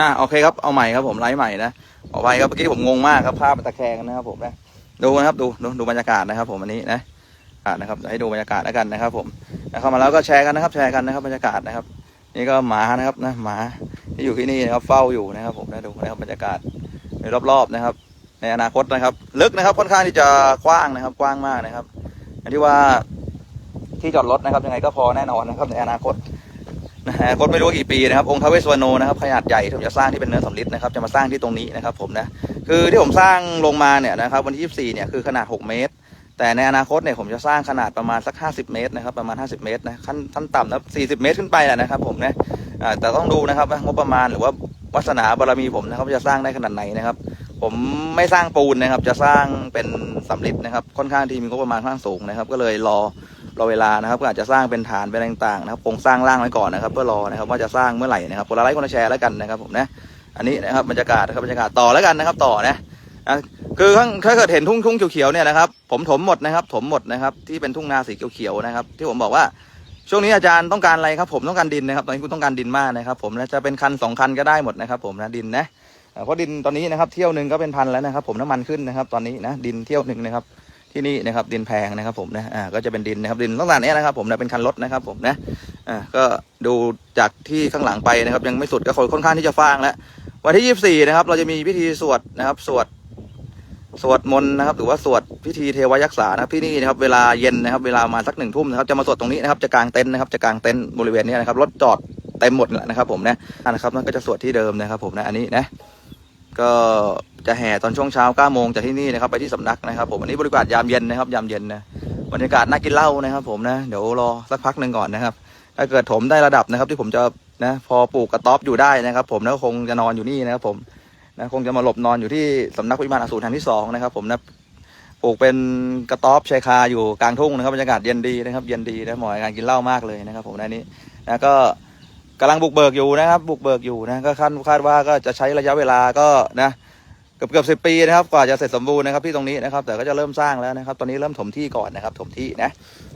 อ่าโอเคครับเอาใหม่ครับผมไลฟ์ใหม่นะขอไปครับเมื่อกี้ผมงงมากครับภาพมันตะแคงนะครับผมนะดูนะครับดูดูดูบรรยากาศนะครับ ผมอันนี้นะอ่านะครับให้ดูบรรยากาศแล้วกันนะครับ ผมเข้ามาแล้วก็แชร์กันนะครับ แชร์กันนะครับบรรยากาศนะครับ นี่ก็หมานะครับนะหมาที่อยู่ที่นี่นะครับเฝ้าอยู่นะครับ ผมนะดูนะครับบรรยากาศในรอบๆนะครับ ในอนาคตนะครับ ลึกนะครับค่อนข้างที่จะกว้างนะครับ กว้างมากนะครับอย่างที่ว่าที่จอดรถนะครับยังไงก็พอแน่นอนนะครับในอนาคต นะฮะคตไม่รู้กี่ปีนะครับ องค์ทาเวสวรรณโนนะครับขนาดใหญ่ที่ผมจะสร้างที่เป็นเนื้อสำริดนะครับจะมาสร้างที่ตรงนี้นะครับผมนะคือที่ผมสร้างลงมาเนี่ยนะครับวันที่ 24 เนี่ยคือขนาด 6 เมตร แต่ในอนาคตเนี่ยผมจะสร้างขนาดประมาณสัก 50 เมตรนะครับประมาณ 50 เมตรนะขั้นขั้นต่ำนะ40 เมตรขึ้นไปแหละนะครับผมนะแต่ต้องดูนะครับว่างบประมาณหรือว่าวาสนาบารมีผมนะครับจะสร้างได้ขนาดไหนนะครับผมไม่สร้างปูนนะครับจะสร้างเป็นสำริดนะครับค่อนข้างที่มีงบประมาณค่อนข้างสูงนะครับ ก็เลยรอ รอเวลานะครับ ก็อาจจะสร้างเป็นฐานเป็นต่างๆนะครับโครงสร้างร่างไว้ก่อนนะครับ เพื่อรอนะครับว่าจะสร้างเมื่อไหร่นะครับคนละไลค์คนละแชร์แล้วกันนะครับผมนะอันนี้นะครับบรรยากาศนะครับบรรยากาศต่อแล้วกันนะครับต่อนะอะคือข้างถ้าเกิดเห็นทุ่งทุ่งเขียวๆเนี่ยนะครับผมถมหมดนะครับ ถมหมดนะครับที่เป็นทุ่งนาสีเขียวๆนะครับ ที่ผมบอกว่าช่วงนี้อาจารย์ต้องการอะไรครับผมต้องการดินนะครับตอนนี้คุณต้องการดินมากนะครับ ผมนะจะเป็นคันสองคันก็ได้หมดนะครับผมนะดินนะเพราะดินตอนนี้นะครับเที่ยวหนึ่งก็เป็นพันแล้วนะครับ ผมน้ำมันขึ้นนะครับ ตอนนี้นะดินเที่ยวหนึ่งนะครับ ที่นี่นะครับดินแพงนะครับผมนะอ่าก็จะเป็นดินนะครับดินลักษณะเนี้ยนะครับผมนะเป็นคันรถนะครับผมนะอ่าก็ดูจากที่ข้างหลังไปนะครับ ยังไม่สุดก็ค่อนข้างที่จะฟางแล้ววันที่ยี่สิบสี่นะครับ เราจะมีพิธีสวดนะครับ สวดสวดมนต์นะครับ หรือว่าสวดพิธีเทวยักษานะครับที่นี่นะครับเวลาเย็นนะครับ เวลามาสักหนึ่งทุ่มนะครับจะมาสวดตรงนี้นะครับจะกางเต็นท์นะครับจะกางเต็นท์บริเวณนี้นะครับรถจอดเต็มหมดแล้วนะครับ ผมนะอ่านะครับนั่นก็จะสวดที่เดิมนะครับ ผมนะอันนี้นะ ก็จะแห่ตอนช่วงเช้า9โมงจากที่นี่นะครับไปที่สำนักนะครับผมอันนี้บริการยามเย็นนะครับยามเย็นนะบรรยากาศน่ากินเหล้านะครับ ผมนะเดี๋ยวรอสักพักหนึ่งก่อนนะครับ ถ้าเกิดถมได้ระดับนะครับ ที่ผมจะนะพอปลูกกระต๊อบอยู่ได้นะครับ ผมแล้วคงจะนอนอยู่นี่นะครับ ผมนะคงจะมาหลบนอนอยู่ที่สำนักวิมานอสูรแห่งที่สองนะครับ ผมนะปลูกเป็นกระต๊อบชายคาอยู่กลางทุ่งนะครับบรรยากาศเย็นดีนะครับ เย็นดีนะเหมาะการกินเหล้ามากเลยนะครับ ผมนะอันนี้นะก็ กำลังบุกเบิกอยู่นะครับ บุกเบิกอยู่นะก็คาดคาดว่าก็จะใช้ระยะเวลาก็นะเกือบเกือบสิปีนะครับกว่าจะเสร็จสมบูรณ์นะครับที่ตรงนี้นะครับ แต่ก็จะเริ่มสร้างแล้วนะครับ ตอนนี้เริ่มถมที่ก่อนนะครับ ถมที่นะ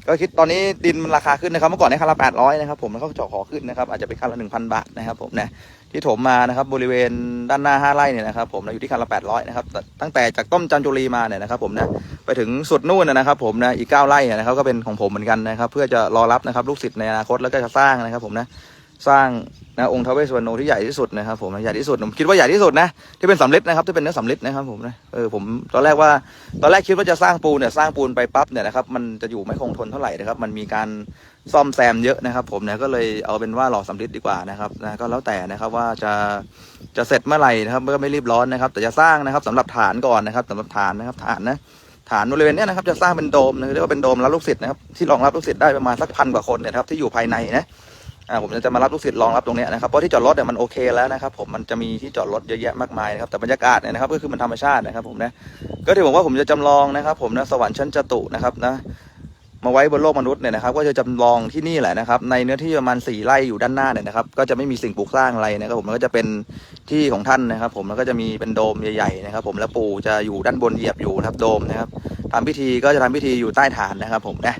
ก็คิดตอนนี้ดินมันราคาขึ้นนะครับ เมื่อก่อนเนี่ยคันละแปดร้อยนะครับผมแล้วก็เจาะขอขึ้นนะครับอาจจะเป็นคันละหนึ่งพันบาทนะครับผมนะที่ถมมานะครับบริเวณด้านหน้าห้าไร่เนี่ยนะครับผมนะอยู่ที่คันละแปดร้อยนะครับต่ตั้งแต่จากต้มจันจุรีมาเนี่ยนะครับผมนะไปถึงสุดนู่นนะครับผมนะอีกเก้าไร่นะครับก็เป็นของผมเหมือนกันนะครับ เพื่อจะรอรับนะครับลูกศิษย์ในอนาคตแล้วก็จะสร้างนะครับผมนะ สร้างนะองค์ท้าวเวสสุวรรณที่ใหญ่ที่สุดนะครับผมใหญ่ที่สุดผมคิดว่าใหญ่ที่สุดนะที่เป็นสำริดนะครับที่เป็นเนื้อสำริดนะครับผมนะเออผมตอนแรกว่าตอนแรกคิดว่าจะสร้างปูนเนี่ยสร้างปูนไปปั๊บเนี่ยนะครับมันจะอยู่ไม่คงทนเท่าไหร่นะครับมันมีการซ่อมแซมเยอะนะครับ ผมเนี่ยก็เลยเอาเป็นว่าหล่อสำริดดีกว่านะครับนะก็แล้วแต่นะครับว่าจะจะเสร็จเมื่อไหร่นะครับก็ไม่รีบร้อนนะครับ แต่จะสร้างนะครับสำหรับฐานก่อนนะครับสำหรับฐานนะครับฐานนะฐานบริเวณเนี้ยนะครับจะสร้างเป็นโดมนะเรียกว่าเป็นโดมรับลูกศิษย์นะครับที่รองรับลูกศิษย์ได้ประมาณสักพันกว่าคนนะครับที่อยู่ภายในนะ อ่าผมจะมารับลูกศิษย์รองรับตรงนี้นะครับเพราะที่จอดรถเนี่ยมันโอเคแล้วนะครับผมมันจะมีที่จอดรถเยอะแยะมากมายนะครับแต่บรรยากาศเนี่ยนะครับก็คือมันธรรมชาตินะครับผมนะก็ที่ผมว่าผมจะจำลองนะครับ ผมนะสวรรค์ชั้นจตุนะครับนะมาไว้บนโลกมนุษย์เนี่ยนะครับก็จะจำลองที่นี่แหละนะครับในเนื้อที่ประมาณสี่ไร่อยู่ด้านหน้าเนี่ยนะครับก็จะไม่มีสิ่งปลูกสร้างอะไรนะครับผมก็จะเป็นที่ของท่านนะครับ ผมแล้วก็จะมีเป็นโดมใหญ่ๆนะครับ ผมแล้วปู่จะอยู่ด้านบนเหยียบอยู่นะครับโดมนะครับทำพิธีก็จะทำพิธีอยู่ใต้ฐานนะครับ ผมนะ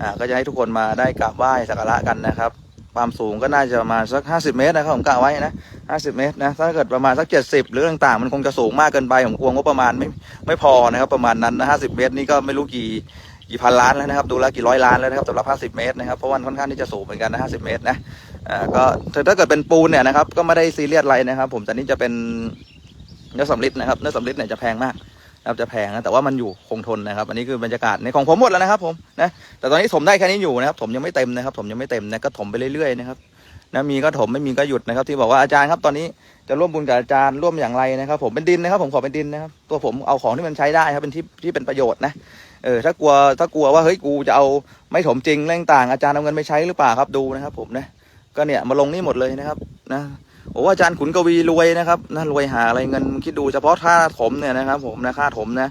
อ่าก็จะให้ทุกคนมาได้กราบไหว้สักการะกันนะครับ ความสูงก็น่าจะประมาณสัก 50 เมตรนะครับผมกะไว้นะ 50 เมตรนะ ถ้าเกิดประมาณสัก 70 หรือต่างๆ มันคงจะสูงมากเกินไปผมกลัวงบประมาณไม่ไม่พอนะครับประมาณนั้นนะ50 เมตรนี่ก็ไม่รู้กี่กี่พันล้านแล้วนะครับดูแล้วกี่ร้อยล้านแล้วนะครับสำหรับ 50 เมตรนะครับเพราะว่ามันค่อนข้างที่จะสูงเหมือนกันนะ50 เมตรนะอ่าก็ถ้าเกิดเป็นปูนเนี่ยนะครับก็ไม่ได้ซีเรียสอะไรนะครับ ผมแต่นี่จะเป็นเนื้อสำริดนะครับเนื้อสำริดเนี่ยจะแพงมาก นะครับจะแพงนะแต่ว่ามันอยู่คงทนนะครับ อันนี้คือบรรยากาศในของผมหมดแล้วนะครับผมนะแต่ตอนนี้ถมได้แค่นี้อยู่นะครับถมยังไม่เต็มนะครับถมยังไม่เต็มนะก็ถมไปเรื่อยๆนะครับนะมีก็ถมไม่มีก็หยุดนะครับ ที่บอกว่าอาจารย์ครับตอนนี้จะร่วมบุญกับอาจารย์ร่วมอย่างไรนะครับผมเป็นดินนะครับ ผมขอเป็นดินนะครับ ตัวผมเอาของที่มันใช้ได้ครับเป็นที่ที่เป็นประโยชน์นะเออถ้ากลัวถ้ากลัวว่าเฮ้ยกูจะเอาไม่ถมจริงเรื่องต่างอาจารย์เอาเงินไปใช้หรือเปล่าครับดูนะครับ ผมนะก็เนี่ยมาลงนี่หมดเลยนะครับนะ โอ้อาจารย์ขุนกวีรวยนะครับนะรวยหาอะไรเงินคิดดูเฉพาะค่าถมเนี่ยนะครับ ผมนะค่าถมนะ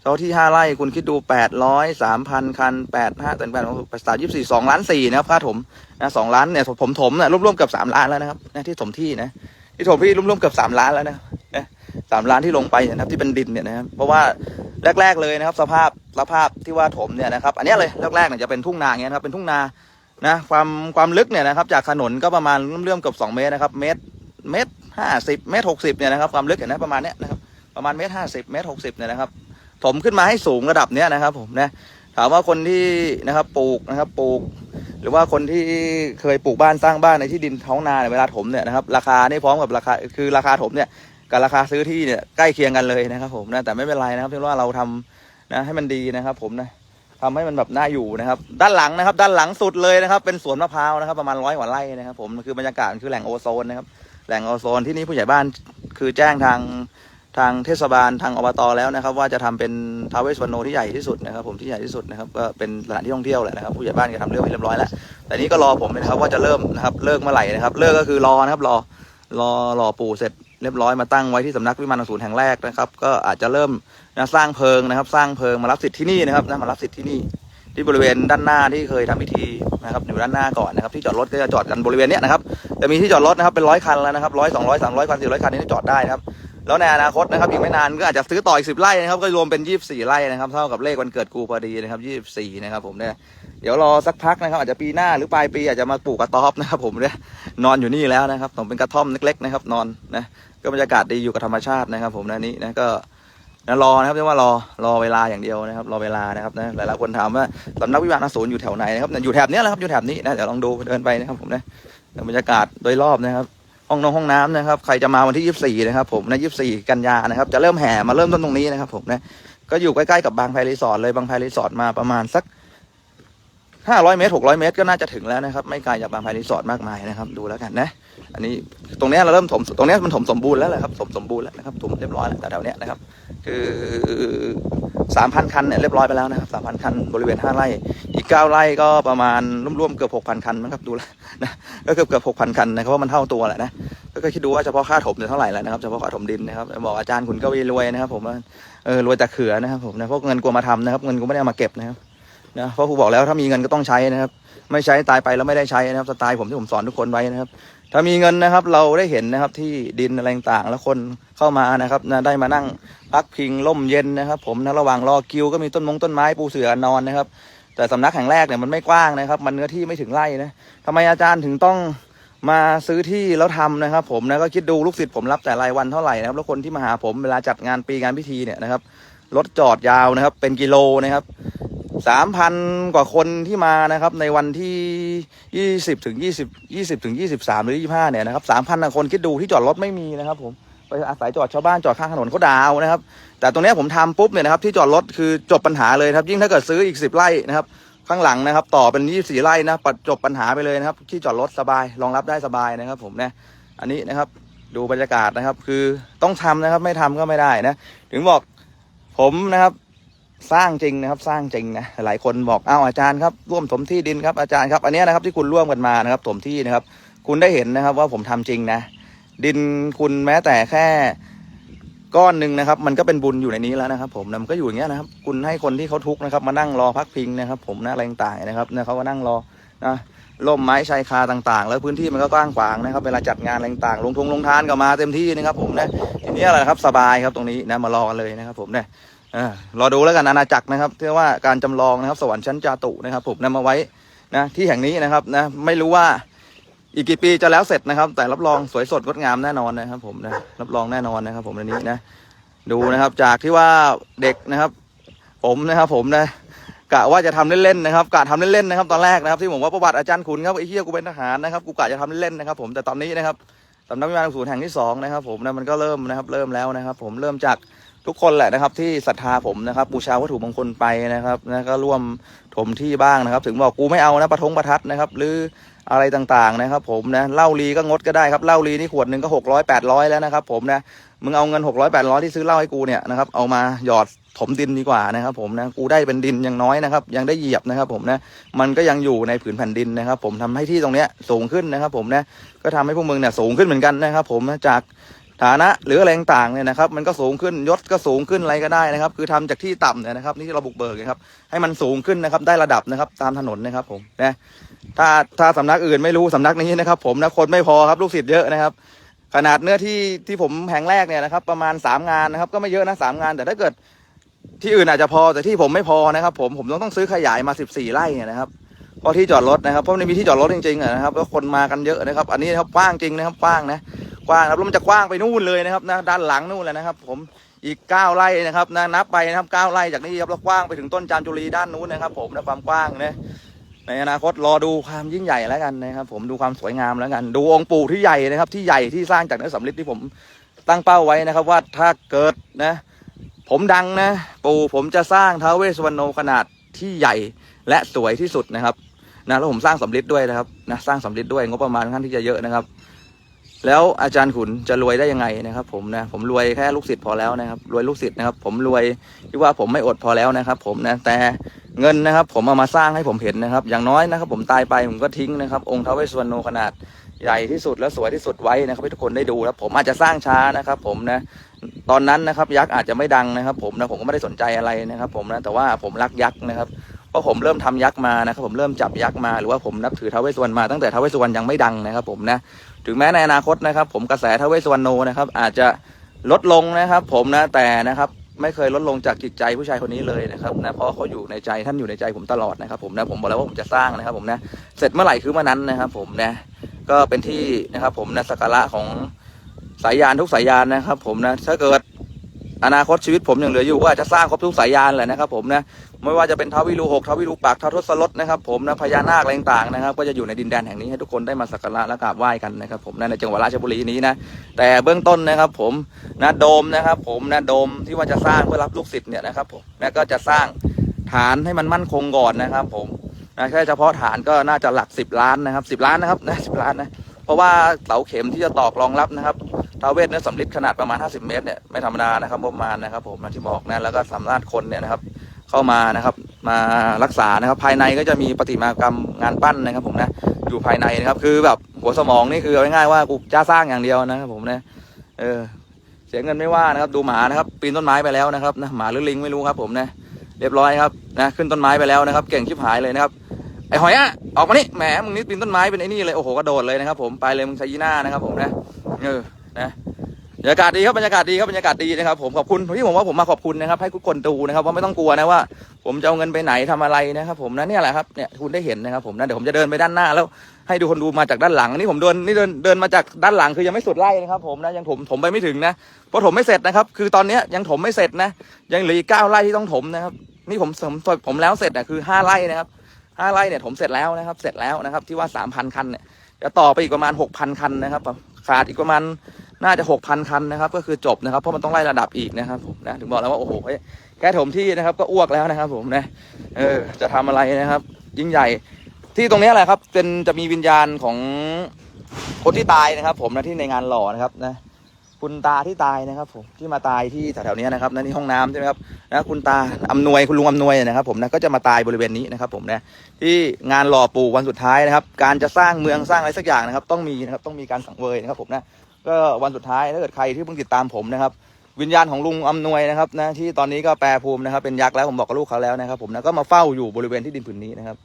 เฉพาะที่ห้าไร่คุณคิดดูแปดร้อยสามพันคันแปดห้าแปดแปดสามยี่สิบสี่สองล้านสี่นะครับค่าถมนะสองล้านเนี่ยผมถมเนี่ยรวมๆเกือบสามล้านแล้วนะครับนะที่ถมที่นะที่ถมที่รวมๆเกือบสามล้านแล้วนะสามล้านที่ลงไปนะครับที่เป็นดินเนี่ยนะครับเพราะว่าแรก ๆเลยนะครับ สภาพสภาพที่ว่าถมเนี่ยนะครับ อันนี้เลยแรกๆเนี่ยจะเป็นทุ่งนาเงี้ยนะครับเป็นทุ่งนา นะความความลึกเนี่ยนะครับจากถนนก็ประมาณเรื่อมเกือบสองเมตรนะครับเมตรเมตรห้าสิบเมตรหกสิบเนี่ยนะครับความลึกเห็นไหมประมาณเนี้ยนะครับประมาณเมตรห้าสิบเมตรหกสิบเนี่ยนะครับถมขึ้นมาให้สูงระดับเนี้ยนะครับผมนะถามว่าคนที่นะครับปลูกนะครับปลูก หรือว่าคนที่เคยปลูกบ้านสร้างบ้านในที่ดินท้องนาเนี่ยเวลาถมเนี่ยนะครับราคานี่พร้อมกับราคาคือราคาถมเนี่ยกับราคาซื้อที่เนี่ยใกล้เคียงกันเลยนะครับผมนะแต่ไม่เป็นไรนะครับที่ว่าเราทำนะให้มันดีนะครับผมนะ ทำให้มันแบบน่าอยู่นะครับ ด้านหลังนะครับ ด้านหลังสุดเลยนะครับ เป็นสวนมะพร้าวนะครับ ประมาณร้อยกว่าไร่นะครับผมคือบรรยากาศคือแหล่งโอโซนนะครับแหล่งโอโซนที่นี่ผู้ใหญ่บ้านคือแจ้งทางทางเทศบาลทางอบตแล้วนะครับ ว่าจะทำเป็นทาวเวสวันโนที่ใหญ่ที่สุดนะครับ ผมที่ใหญ่ที่สุดนะครับก็เป็นสถานที่ท่องเที่ยวแหละนะครับผู้ใหญ่บ้านก็ทำเรื่องไว้เรียบร้อยแล้วแต่นี้ก็รอผมนะครับว่าจะเริ่มนะครับเลิกเมื่อไหร่นะครับ เลิกก็คือรอนะครับรอรอรอปู่เสร็จ เรียบร้อยมาตั้งไว้ที่สำนักวิมานศูนย์แห่งแรกนะครับ ก็อาจจะเริ่มนะสร้างเพิงนะครับ สร้างเพิงมารับสิทธิ์ที่นี่นะครับนะมารับสิทธิ์ที่นี่ ที่บริเวณด้านหน้าที่เคยทำพิธีนะครับอยู่ด้านหน้าก่อนนะครับที่จอดรถก็จะจอดกันบริเวณเนี้ยนะครับจะมีที่จอดรถนะครับเป็นร้อยคันแล้วนะครับร้อยสองร้อยสามร้อยคันสี่ร้อยคันนี้จอดได้นะครับ แล้วในอนาคตนะครับอีกไม่นานก็อาจจะซื้อต่ออีกสิบไร่นะครับก็รวมเป็นยี่สิบสี่ไร่นะครับเท่ากับเลขวันเกิดกูพอดีนะครับยี่สิบสี่นะครับผมเนี่ยเดี๋ยวรอสักพักนะครับ อาจจะปีหน้าหรือปลายปีอาจจะมาปลูกกระต๊อบนะครับผมเนี่ยนอนอยู่นี่แล้วนะครับผมเป็นกระท่อมเล็กๆนะครับนอนนะก็บรรยากาศดีอยู่กับธรรมชาตินะครับ ผมนะนี้นะก็นะรอนะครับเรียกว่ารอรอเวลาอย่างเดียวนะครับ รอเวลานะครับนะหลายๆคนถามว่าสำนักวิมานศูนย์อยู่แถวไหนนะครับอยู่แถบนี้แหละครับอยู่แถบนี้นะเดี๋ยวลองดูเดินไปนะครับผมนะบรรยากาศโดยรอบนะครับ ห้องนงห้องน้ำนะครับ ใครจะมาวันที่ 24 นะครับ ผมนะ24 กันยานะครับ จะเริ่มแห่มาเริ่มต้นตรงนี้นะครับ ผมนะ ก็อยู่ใกล้ๆกับบางไพรีสอร์ทเลย บางไพรีสอร์ทมาประมาณสัก 500 เมตร 600 เมตรก็น่าจะถึงแล้วนะครับ ไม่ไกลจากบางไพรีสอร์ทมากมายนะครับ ดูแล้วกันนะ อันนี้ตรงนี้เราเริ่มถมตรงนี้มันถมสมบูรณ์แล้วแหละครับ สมสมบูรณ์แล้วนะครับถมเรียบร้อยแล้วแต่แถวเนี้ยนะครับ คือสามพันคันเนี่ยเรียบร้อยไปแล้วนะครับสามพันคันบริเวณห้าไร่ อีกเก้าไร่ก็ประมาณร่วมๆเกือบหกพันคันมั้งครับดูแล้วนะก็เกือบเกือบหกพันคันนะครับว่ามันเท่าตัวแหละนะก็คิดดูว่าเฉพาะค่าถมเนี่ยเท่าไหร่แล้วนะครับเฉพาะค่าถมดินนะครับบอกอาจารย์คุณก็รวยนะครับ ผมเออรวยแต่เขือนะครับผมนะเพราะเงินกลัวมาทำนะครับเงินกูไม่ได้เอามาเก็บนะครับ นะเพราะครูบอกแล้วถ้ามีเงินก็ต้องใช้นะครับ ไม่ใช้ตายไปแล้วไม่ได้ใช้นะครับสไตล์ผมที่ผมสอนทุกคนไว้นะครับ ถ้ามีเงินนะครับเราได้เห็นนะครับที่ดินอะไรต่างแล้วคนเข้ามานะครับนะได้มานั่งพักพิงร่มเย็นนะครับ ผมนะระหว่างรอคิวก็มีต้นมงต้นไม้ปูเสือนอนนะครับ แต่สำนักแห่งแรกเนี่ยมันไม่กว้างนะครับ มันเนื้อที่ไม่ถึงไร่นะทำไมอาจารย์ถึงต้องมาซื้อที่แล้วทำนะครับ ผมนะก็คิดดูลูกศิษย์ผมรับแต่รายวันเท่าไหร่นะครับแล้วคนที่มาหาผมเวลาจัดงานปีงานพิธีเนี่ยนะครับรถจอดยาวนะครับ เป็นกิโลนะครับ สามพันกว่าคนที่มานะครับ ในวันที่ยี่สิบถึงยี่สิบยี่สิบถึงยี่สิบสามหรือยี่ห้าเนี่ยนะครับสามพันคนคิดดูที่จอดรถไม่มีนะครับ ผมไปอาศัยจอดชาวบ้านจอดข้างถนนเขาดาวนะครับ แต่ตรงนี้ผมทำปุ๊บเนี่ยนะครับที่จอดรถคือจบปัญหาเลยครับ ยิ่งถ้าเกิดซื้ออีกสิบไร่นะครับข้างหลังนะครับ ต่อเป็นยี่สี่ไร่นะปัดจบปัญหาไปเลยนะครับ ที่จอดรถสบายรองรับได้สบายนะครับ ผมนะอันนี้นะครับดูบรรยากาศนะครับ คือต้องทำนะครับ ไม่ทำก็ไม่ได้นะ ถึงบอกผมนะครับ สร้างจริงนะครับสร้างจริงนะหลายคนบอกอ้าวอาจารย์ครับร่วมถมที่ดินครับอาจารย์ครับอันนี้นะครับที่คุณร่วมกันมานะครับถมที่นะครับ คุณได้เห็นนะครับว่าผมทำจริงนะ ดินคุณแม้แต่แค่ก้อนหนึ่งนะครับ มันก็เป็นบุญอยู่ในนี้แล้วนะครับ ผมนะมันก็อยู่อย่างเงี้ยนะครับ คุณให้คนที่เขาทุกข์นะครับ มานั่งรอพักพิงนะครับ ผมนะอะไรต่างๆนะครับนะเขาก็นั่งรอนะร่มไม้ชายคาต่างๆ แล้วพื้นที่มันก็กว้างขวางนะครับเวลาจัดงานอะไรต่างๆลงทงลงทานก็มาเต็มที่นะครับ ผมนะทีนี้อะไรครับสบายครับตรงนี้นะมารอกันเลยนะครับ ผมเนี่ย รอดูแล้วกันอาณาจักรนะครับที่ว่าการจำลองนะครับ สวรรค์ชั้นจาตุนะครับ ผมนำมาไว้นะที่แห่งนี้นะครับนะไม่รู้ว่าอีกกี่ปีจะแล้วเสร็จนะครับ แต่รับรองสวยสดงดงามแน่นอนนะครับ ผมนะรับรองแน่นอนนะครับ ผมในนี้นะดูนะครับ จากที่ว่าเด็กนะครับ ผมนะครับ ผมนะกะว่าจะทำเล่นๆนะครับกะทำเล่นๆนะครับตอนแรกนะครับที่ผมว่าประวัติอาจารย์ขุนครับไอ้เหี้ยกูเป็นทหารนะครับกูกะจะทำเล่นๆนะครับ ผมแต่ตอนนี้นะครับสำนักวิมานศูนย์แห่งที่สองนะครับ ผมนะมันก็เริ่มนะครับ เริ่มแล้วนะครับ ผมเริ่มจาก ทุกคนแหละนะครับที่ศรัทธาผมนะครับบูชาวัตถุมงคลไปนะครับนะก็ร่วมถมที่บ้างนะครับ ถึงบอกกูไม่เอานะประทงประทัดนะครับ หรืออะไรต่างๆนะครับ ผมนะเหล้าลีก็งดก็ได้ครับเหล้าลีนี่ขวดหนึ่งก็หกร้อยแปดร้อยแล้วนะครับ ผมนะมึงเอาเงินหกร้อยแปดร้อยที่ซื้อเหล้าให้กูเนี่ยนะครับเอามาหยอดถมดินดีกว่านะครับ ผมนะกูได้เป็นดินอย่างน้อยนะครับ ยังได้เหยียบนะครับ ผมนะมันก็ยังอยู่ในผืนแผ่นดินนะครับ ผมทำให้ที่ตรงเนี้ยสูงขึ้นนะครับ ผมนะก็ทำให้พวกมึงเนี่ยสูงขึ้นเหมือนกันนะครับ ผมนะจาก ฐานะหรืออะไรต่างเนี่ยนะครับ มันก็สูงขึ้นยศก็สูงขึ้นอะไรก็ได้นะครับ คือทำจากที่ต่ำเนี่ยนะครับ นี่เราบุกเบิกนะครับ ให้มันสูงขึ้นนะครับ ได้ระดับนะครับ ตามถนนนะครับ ผมนะถ้าถ้าสำนักอื่นไม่รู้สำนักนี้นะครับ ผมนะคนไม่พอครับลูกศิษย์เยอะนะครับ ขนาดเนื้อที่ที่ผมแห่งแรกเนี่ยนะครับ ประมาณสามงานนะครับ ก็ไม่เยอะนะสามงาน แต่ถ้าเกิดที่อื่นอาจจะพอแต่ที่ผมไม่พอนะครับ ผมผมต้องต้องซื้อขยายมาสิบสี่ไร่เนี่ยนะครับเพราะที่จอดรถนะครับเพราะมันมีที่จอดรถจริงๆนะครับแล้วคนมากันเยอะนะครับ อันนี้นะครับกว้างจริงนะครับกว้างนะ กว้างครับแล้วมันจะกว้างไปนู่นเลยนะครับนะด้านหลังนู่นเลยนะครับ ผมอีกเก้าไร่นะครับนะนับไปนะครับเก้าไร่จากนี้ครับแล้วกว้างไปถึงต้นจามจุรีด้านนู้นนะครับ ผมนะความกว้างนะในอนาคตรอดูความยิ่งใหญ่แล้วกันนะครับ ผมดูความสวยงามแล้วกัน ดูองค์ปู่ที่ใหญ่นะครับ ที่ใหญ่ที่สร้างจากเนื้อสำริดที่ผมตั้งเป้าไว้นะครับ ว่าถ้าเกิดนะ ผมดังนะ ปู่ผมจะสร้างท้าวเวสสวรรณโนขนาดที่ใหญ่และสวยที่สุดนะครับนะแล้วผมสร้างสำริดด้วยนะครับนะสร้างสำริดด้วยงบประมาณค่อนข้างที่จะเยอะนะครับ แล้วอาจารย์ขุนจะรวยได้ยังไงนะครับผมนะผมรวยแค่ลูกศิษย์พอแล้วนะครับรวยลูกศิษย์นะครับผมรวยที่ว่าผมไม่อดพอแล้วนะครับ ผมนะแต่เงินนะครับผมเอามาสร้างให้ผมเห็นนะครับ อย่างน้อยนะครับ ผมตายไปผมก็ทิ้งนะครับ องค์ท้าวเวสสวรรณโนขนาดใหญ่ที่สุดและสวยที่สุดไว้นะครับให้ทุกคนได้ดูแล้วผมอาจจะสร้างช้านะครับ ผมนะตอนนั้นนะครับยักษ์อาจจะไม่ดังนะครับ ผมนะผมก็ไม่ได้สนใจอะไรนะครับ ผมนะแต่ว่าผมรักยักษ์นะครับ ราะผมเริ่มทำยักษ์มานะครับผมเริ่มจับยักษ์มาหรือว่าผมนับถือท้าวเวสสวรรณมาตั้งแต่ท้าวเวสสวรรณยังไม่ดังนะครับผมนะถึงแม้ในอนาคตนะครับ ผมกระแสท้าวเวสสวรรณโนนะครับอาจจะลดลงนะครับ ผมนะแต่นะครับไม่เคยลดลงจากจิตใจผู้ชายคนนี้เลยนะครับนะเพราะเขาอยู่ในใจท่านอยู่ในใจผมตลอดนะครับผมนะผมบอกแล้วว่าผมจะสร้างนะครับผมนะเสร็จเมื่อไหร่คือเมื่อนั้นนะครับ ผมนะก็เป็นที่นะครับ ผมนะสักการะของสายยานทุกสายยานนะครับ ผมนะถ้าเกิดอนาคตชีวิตผมยังเหลืออยู่ก็อาจจะสร้างครบทุกสายยานแหละนะครับ ผมนะ ไม่ว่าจะเป็นท้าวิรูหกท้าวิรูปักษ์ท้าวทศรถนะครับผมนะพญานาคอะไรต่างๆนะครับ ก็จะอยู่ในดินแดนแห่งนี้ให้ทุกคนได้มาสักการะและกราบไหว้กันนะครับ ผมนะในจังหวัดราชบุรีนี้นะแต่เบื้องต้นนะครับ ผมนะโดมนะครับ ผมนะโดมที่ว่าจะสร้างเพื่อรับลูกศิษย์เนี่ยนะครับผมนะก็จะสร้างฐานให้มันมั่นคงก่อนนะครับ ผมนะแค่เฉพาะฐานก็น่าจะหลักสิบล้านนะครับสิบล้านนะครับนะสิบล้านนะเพราะว่าเสาเข็มที่จะตอกรองรับนะครับทาวเวทเนื้อสำริดขนาดประมาณ 50 เมตรเนี่ยไม่ธรรมดานะครับประมาณนะครับ ผมนะที่บอกนะแล้วก็สามารถคนเนี่ยนะครับ เข้ามานะครับ มารักษานะครับ ภายในก็จะมีประติมากรรมงานปั้นนะครับ ผมนะอยู่ภายในนะครับ คือแบบหัวสมองนี่คือเอาง่ายๆว่ากูจะสร้างอย่างเดียวนะครับ ผมนะเออเสียเงินไม่ว่านะครับ ดูหมานะครับ ปีนต้นไม้ไปแล้วนะครับนะหมาหรือลิงไม่รู้ครับผมนะเรียบร้อยครับนะขึ้นต้นไม้ไปแล้วนะครับ เก่งชิบหายเลยนะครับไอหอยอะออกมานี่แหมมึงนี่ปีนต้นไม้เป็นไอ้นี่เลยโอ้โหกระโดดเลยนะครับ ผมไปเลยมึงใช้ยีหน้านะครับ ผมนะเออนะ รรยากาศดีครับบรรยากาศดีครับบรรยากาศดีนะครับผมขอบคุณที่ผมว่าผมมาขอบคุณนะครับ ให้ทุกคนดูนะครับว่าไม่ต้องกลัวนะว่า ผมจะเอาเงินไปไหนทำอะไรนะครับผมนะเนี่ยแหละครับเนี่ยคุณได้เห็นนะครับผมนะเดี๋ยวผมจะเดินไปด้านหน้าแล้วให้ดูคนดูมาจากด้านหลังอันนี่ผมเดินนี่เดินเดินมาจากด้านหลังคือยังไม่สุดไร่นะครับผมนะยังถมถมไปไม่ถึงนะเพราะถมไม่เสร็จนะครับ คือตอนนี้ยยังถมไม่เสร็จนะ ยังเหลืออีกเก้าไร่ที่ต้องถมนะครับ นี่ผมผมผมแล้วเสร็จนะคือห้าไร่นะครับห้าไร่เนี่ยถมเสร็จแล้วนะครับ เสร็จแล้วนะครับที่ว่าสามพันคันเนี่ยจะต่อไปอีกประมาณหกพันคันนะครับขาดอีกประมาณ น่าจะหกพันคันนะครับ ก็คือจบนะครับ เพราะมันต้องไล่ระดับอีกนะครับผมนะ ถึงบอกแล้วว่า โอ้โหเฮ้ยแค่ถมที่นะครับ ก็อ้วกแล้วนะครับ ผมนะ เออ จะทำอะไรนะครับ ยิ่งใหญ่ ที่ตรงนี้ยแหละครับ เป็นจะมีวิญญาณของคนที่ตายนะครับ ผมนะที่ในงานหล่อนะครับนะ คุณตาที่ตายนะครับ ผมที่มาตายที่แถวๆนี้นะครับนะนี่ห้องน้ำใช่ไหมครับนะคุณตาอำนวยคุณลุงอำนวยนะครับ ผมนะก็จะมาตายบริเวณนี้นะครับ ผมนะที่งานหล่อปู่วันสุดท้ายนะครับ การจะสร้างเมืองสร้างอะไรสักอย่างนะครับ ต้องมีนะครับต้องมีการสังเวยนะครับ ผมนะ ก็วันสุดท้ายถ้าเกิดใครที่เพิ่งติดตามผมนะครับ วิญญาณของลุงอำนวยนะครับนะที่ตอนนี้ก็แปรภูมินะครับ เป็นยักษ์แล้วผมบอกกับลูกเขาแล้วนะครับ ผมนะก็มาเฝ้าอยู่บริเวณที่ดินผืนนี้นะครับ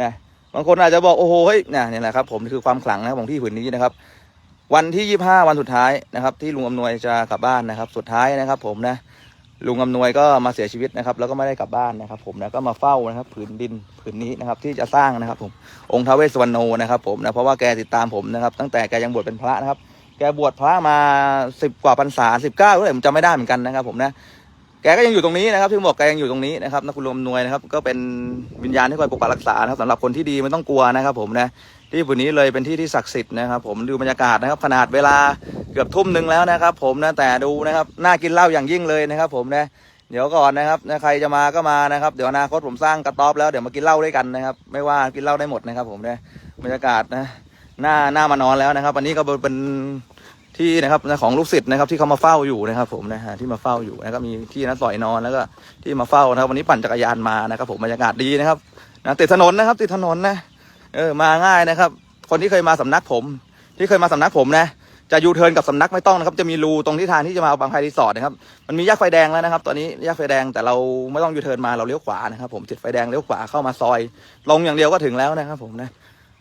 นะบางคนอาจจะบอกโอ้โหเฮ้ยนี่ยเนี่ยแหละครับผมคือความขลังนะของที่ผืนนี้นะครับ วันที่ยี่ห้าวันสุดท้ายนะครับ ที่ลุงอำนวยจะกลับบ้านนะครับ สุดท้ายนะครับ ผมนะลุงอำนวยก็มาเสียชีวิตนะครับ แล้วก็ไม่ได้กลับบ้านนะครับ ผมนะก็มาเฝ้านะครับผืนดินผืนนี้นะครับ ที่จะสร้างนะครับ ผมองค์ท้าวเวสสวรรณโนนะครับ ผมนะเพราะว่าแกติดตามผมนะครับ ตั้งแต่แกยังบวชเป็นพระนะครับ แกบวชพระมาสิบกว่าพรรษาสิบเก้าเลยผมจำไม่ได้เหมือนกันนะครับ ผมนะแกก็ยังอยู่ตรงนี้นะครับที่ผมบอกแกยังอยู่ตรงนี้นะครับนะคุณลุงอำนวยนะครับ ก็เป็นวิญญาณที่คอยปกปักรักษานะครับสำหรับคนที่ดีไม่ต้องกลัวนะครับ ผมนะที่ผืนนี้เลยเป็นที่ที่ศักดิ์สิทธิ์นะครับ ผมดูบรรยากาศนะครับ ขนาดเวลาเกือบทุ่มหนึ่งแล้วนะครับ ผมนะแต่ดูนะครับน่ากินเหล้าอย่างยิ่งเลยนะครับ ผมนะเดี๋ยวก่อนนะครับนะใครจะมาก็มานะครับ เดี๋ยวอนาคตผมสร้างกระต๊อบแล้วเดี๋ยวมากินเหล้าด้วยกันนะครับ ไม่ว่ากินเหล้าได้หมดนะครับ ผมนะบรรยากาศนะ หน้าหน้ามานอนแล้วนะครับ อันนี้ก็เป็นที่นะครับของลูกศิษย์นะครับที่เขามาเฝ้าอยู่นะครับ ผมนะฮะที่มาเฝ้าอยู่นะครับมีที่นัดสอยนอนแล้วก็ที่มาเฝ้านะครับ วันนี้ปั่นจักรยานมานะครับ ผมบรรยากาศดีนะครับนะติดถนนนะครับ ติดถนนนะ เออมาง่ายนะครับ คนที่เคยมาสำนักผม ที่เคยมาสำนักผมนะจะยูเทิร์นกับสำนักไม่ต้องนะครับ จะมีรูตรงที่ทางที่จะมาบางไพรีสอร์ทนะครับ มันมีแยกไฟแดงแล้วนะครับ ตอนนี้แยกไฟแดงแต่เราไม่ต้องยูเทิร์นมาเราเลี้ยวขวานะครับ ผมติดไฟแดงเลี้ยวขวาเข้ามาซอย ลงอย่างเดียวก็ถึงแล้วนะครับ ผมนะ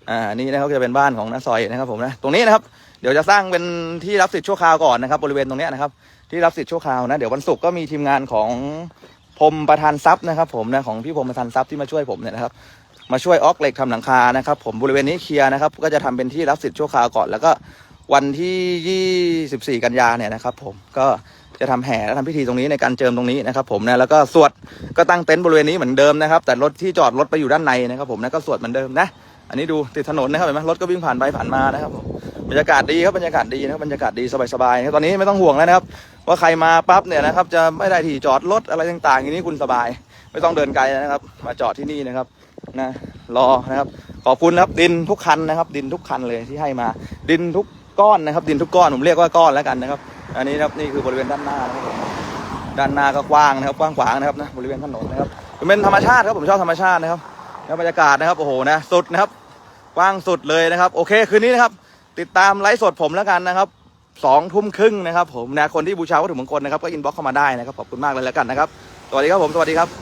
อ่านี่นะครับจะเป็นบ้านของน้าซอยนะครับผมนะตรงนี้นะครับเดี๋ยวจะสร้างเป็นที่รับสิทธิ์ชั่วคราวก่อนนะครับบริเวณตรงนี้นะครับที่รับสิทธิ์ชั่วคราวนะเดี๋ยววันศุกร์ก็มีทีมงานของพรมประธานทรัพย์นะครับผมนะของพี่พรมประธานทรัพย์ที่มาช่วยผมเนี่ยนะครับมาช่วยออกเหล็กทำหลังคานะครับผมบริเวณนี้เคลียร์นะครับก็จะทำเป็นที่รับสิทธิ์ชั่วคราวก่อนแล้วก็วันที่ 24 กันยาเนี่ยนะครับผมก็จะทำแห่และทำพิธีตรงนี้ในการเจิมตรงนี้นะครับผมนะแล้วก็สวดก็ตั้งเต็นท์บริเวณนี้เหมือนเดิมนะครับ แต่รถที่จอดรถไปอยู่ด้านในนะครับผมนะก็สวดเหมือนเดิมนะ อันนี้ดูติดถนนนะครับเห็นไหมรถก็วิ่งผ่านไปผ่านมานะครับผมบรรยากาศดีครับบรรยากาศดีนะครับบรรยากาศดีสบายๆนะตอนนี้ไม่ต้องห่วงแล้วนะครับ ว่าใครมาปั๊บเนี่ยนะครับ จะไม่ได้ที่จอดรถอะไรต่างๆอย่างนี้คุณสบาย ไม่ต้องเดินไกลนะครับ มาจอดที่นี่นะครับนะรอนะครับขอบคุณนะครับดินทุกคันนะครับ ดินทุกคันเลยที่ให้มา ดินทุกก้อนนะครับ ดินทุกก้อนผมเรียกว่าก้อนแล้วกันนะครับ อันนี้นะครับนี่คือบริเวณด้านหน้านะครับด้านหน้าก็กว้างนะครับกว้างขวางนะครับนะบริเวณถนนนะครับเป็นธรรมชาติครับผมชอบธรรมชาตินะครับ บรรยากาศนะครับโอ้โหนะสุดนะครับกว้างสุดเลยนะครับ โอเคคืนนี้นะครับ ติดตามไลฟ์สดผมแล้วกันนะครับสองทุ่มครึ่งนะครับ ผมนะคนที่บูชาวัตถุมงคลนะครับก็อินบ็อกเข้ามาได้นะครับขอบคุณมากเลยแล้วกันนะครับสวัสดีครับผมสวัสดีครับ